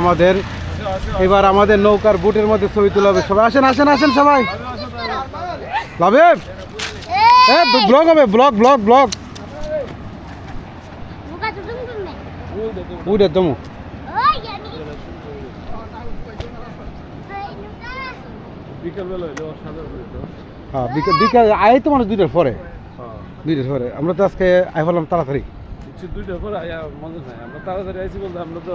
আমাদের। এবার আমাদের নৌকার বুটের মধ্যে ছবি তুলে হবে সবাই। আসেন আসেন আসেন সবাই। ব্লগ হবে ব্লগ ব্লগ ব্লগ। উইটা দমু। হ্যাঁ, বিকাল বিকাল তো মানুষ পরে। হ্যাঁ। পরে। আমরা তো আজকে আই হলাম তাড়াতাড়ি। পরে আমরা তাড়াতাড়ি বলতে আমরা তো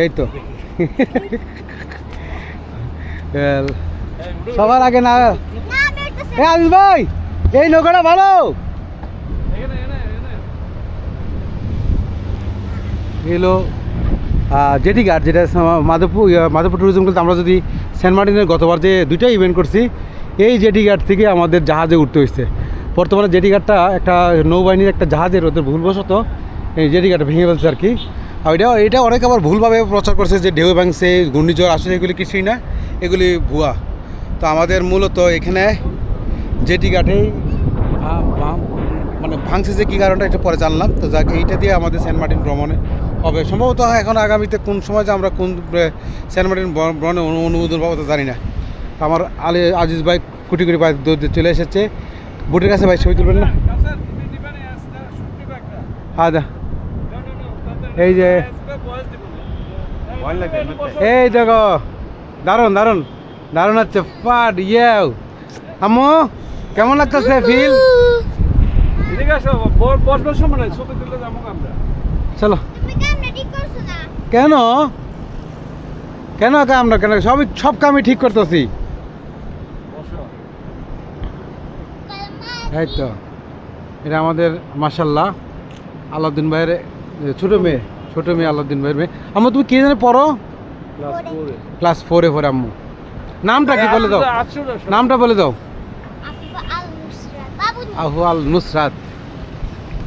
এই তো সবার আগে না এ আদিল ভাই, এই নৌকাটা ভালো। এলো জেটি গার্ড যেটা মাধবপুর মাধবপুর ট্যুরিজম কিন্তু আমরা যদি সেন্ট মার্টিনের গতবার যে দুইটা ইভেন্ট করছি, এই জেটি গার্ড থেকে আমাদের জাহাজে উঠতে হয়েছে। বর্তমানে জেটি গার্ডটা একটা নৌবাহিনীর একটা জাহাজের ওদের ভুলবশত এই জেটি গার্ডটা ভেঙে ফেলছে আর কি। আর এটা এটা অনেক আবার ভুলভাবে প্রচার করছে যে ঢেউ ভাঙছে ঘূর্ণিঝড় আসলে এগুলি কিছুই না এগুলি ভুয়া। তো আমাদের মূলত এখানে জেটি ঘাটেই মানে ভাঙছে যে কী কারণটা এটা পরে জানলাম। তো যাক এইটা দিয়ে আমাদের সেন্ট মার্টিন ভ্রমণে হবে। সম্ভবত এখন আগামীতে কোন সময় যে আমরা কোন সেন্ট মার্টিন ভ্র- ভ্রমণে অনুমোদন পাবো তা জানি না। তো আমার আলি আজিজ ভাই কুটি কুটি ভাই চলে এসেছে। বুটের কাছে ভাই ছবি তুলবেন না? কাছে এই যে এই দেখো দারুণ দারুণ। দারুণ হচ্ছে পাট ইয়েও। আম্মু কেমন লাগতেছে ফিল চলো। কেন? কেন কাম না কেন? সবই সব কামই ঠিক করতেছি। এই তো এটা আমাদের মাসাল্লাহ আলাউদ্দিন ভাইয়ের ছোট মেয়ে ছোট মেয়ে আলাদিন ভাইয়ের মেয়ে। আম্মু তুমি কি জানে পড়ো? ক্লাস ফোরে। পড়ে আম্মু। নামটা কি বলে দাও। নামটা বলে দাও। আহু আল নুসরাত